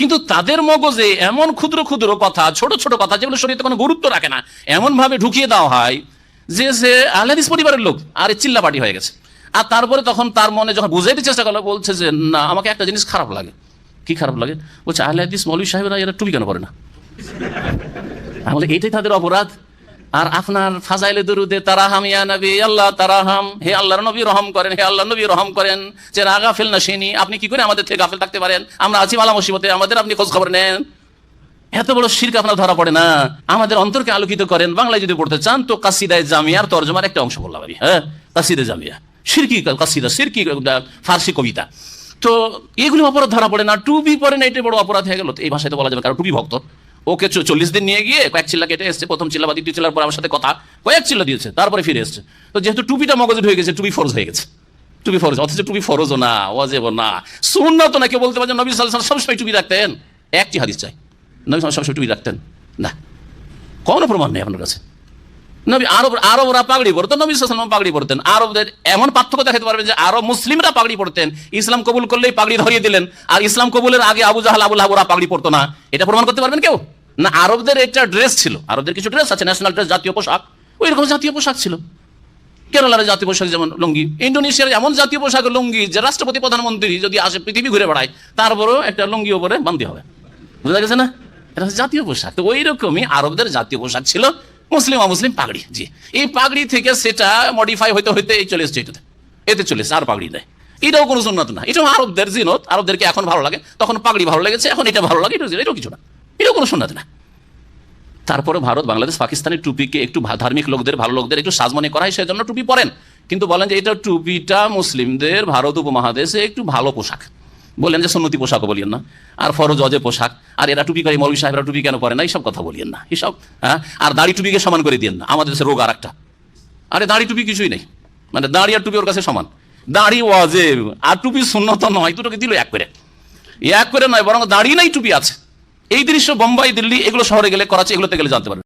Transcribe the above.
কিন্তু তাদের মগজে এমন ক্ষুদ্র ক্ষুদ্র কথা, ছোট ছোট কথা যেগুলো শরীরে কোনো গুরুত্ব রাখে না এমন ভাবে ঢুকিয়ে দেওয়া হয় যে সে আহলাদিস পরিবারের লোক, আর চিল্লা পাটি হয়ে গেছে। আর তারপরে তখন তার মনে যখন বুঝাইতে চেষ্টা করল, বলছে যে, না, আমাকে একটা জিনিস খারাপ লাগে। কি খারাপ লাগে? বলছে, আহলাদিস মৌলী সাহেবরা এরা টুপি কেন করে না? তাহলে এটাই তাদের অপরাধ। আর আপনার ফাজাইলে দরুদে তারা হামিয়া নবী, আল্লাহ তারা হাম হে আল্লাহর নবী রহম করেন, হে আল্লাহ নবী রহম করেন। যে রা গাফেল না সেনি আপনি কি করে আমাদের থেকে গাফেল থাকতে পারেন? আমরা আছি মালা মুসিবতে, আমাদের আপনি খোঁজ খবর নেন। এত বড় শির্ক আপনার ধরা পড়ে না। আমাদের অন্তরকে আলোকিত করেন। বাংলায় যদি পড়তে চান, তো কাসিদায় জামিয়ার তর্জমার একটা অংশ বললাম আমি হ্যাঁ? কাসিদে জামিয়া। সিরকি কাসিদা সিরকি ফার্সি কবিতা। তো এগুলো অপরাধ ধরা পড়ে না। টুপি পরে না, এটা বড় অপরাধ হয়ে গেল। এই ভাষায় তো বলা যাবে কারণ টুপি ভক্ত। ওকে চল্লিশ দিন নিয়ে গিয়ে কয়েক চিল্লা কেটে এসছে, প্রথম চিল্লা বা দ্বিতীয় চিল্লার পর আমার সাথে কথা, কয়েক চিল্লা দিয়েছে, তারপরে ফিরে এসছে। তো যেহেতু টুপিটা মগজে হয়ে গেছে, টুপি ফরজ হয়ে গেছে। টুপি ফরজ, অথচ টুপি ফরজও না ওয়াজেব না। সুন্না তো না, কেউ বলতে পারছেন নবী সাল্লাল্লাহু সবসময় টুপি রাখতেন। একটি হাদিস চাই, নবী সাল্লাল্লাহু সবসময় টুপি রাখতেন। না। কোনো প্রমাণ নেই আপনার কাছে। নবী আরব আরবরা পাগড়ি পরতেন, নবী সাল্লাম পাগড়ি পরতেন। আরবদের এমন পার্থক্য দেখাতে পারবেন যে আরব মুসলিমরা পাগড়ি পরতেন। ইসলাম কবুল করলেই পাগড়ি ধরিয়ে দিলেন। আর ইসলাম কবুলের আগে আবু জাহাল আবুল হাবুরা পাগড়ি পরতো না। এটা প্রমাণ করতে পারবেন কেউ? না, আরবদের একটা ড্রেস ছিল। আরবদের কিছু ড্রেস আছে ন্যাশনাল ড্রেস জাতীয় পোশাক। ওই রকম জাতীয় পোশাক ছিল। কেরালার জাতীয় পোশাক যেমন লুঙ্গি, ইন্দোনেশিয়ার এমন জাতীয় পোশাক লুঙ্গি যে রাষ্ট্রপতি, প্রধানমন্ত্রী যদি আসে পৃথিবী ঘুরে বেড়ায়, তারপরেও একটা লুঙ্গি ওপরে বান্ধি হবে। বুঝা গেছে না? এটা জাতীয় পোশাক। তো ওই রকমই আরবদের জাতীয় পোশাক ছিল। মুসলিম অমুসলিম পাগড়ি, জি। এই পাগড়ি থেকে সেটা মডিফাই হইতে হইতে এই চলে এসছে এটাতে এতে চলে এসছে আর পাগড়ি নেই এটাও কোনো সুন্নত না। এটাও আরবদের জিনত। আরবদেরকে এখন ভালো লাগে। তখন পাগড়ি ভালো লেগেছে, এখন এটা ভালো লাগে, এটা এটাও কিছু না। এটাও কোনো সুন্নত না। তারপরে ভারত, বাংলাদেশ, পাকিস্তানের টুপিকে একটু ধার্মিক লোকদের, ভালো লোকদের একটু সাজমনে করা হয় সেজন্য টুপি পরেন। কিন্তু বলেন যে এটা টুপিটা মুসলিমদের ভারত উপমহাদেশে একটু ভালো পোশাক। বললেন যে সন্নতি পোশাকও বলিয়েন না। আর ফরজ অজে পোশাক, আর এরা টুপি করে মৌলী সাহেবরা টুপি কেন পরে না, এইসব কথা বলিয়েন না। এসব হ্যাঁ? আর দাড়ি টুপিকে সমান করে দিয়েন না। আমাদের দেশে রোগ আর একটা আরে দাড়ি টুপি কিছুই নেই। মানে দাড়ি আর টুপি ওর কাছে সমান। দাড়ি ওয়াজেব, আর টুপি শূন্যত নয়, দুটোকে দিল এক করে। এক করে নয়, বরং দাড়ি নাই, টুপি আছে। এই দৃশ্য বোম্বাই, দিল্লি, এগুলো শহরে গেলে, করাচি, এগুলোতে গেলে জানতে পারবে।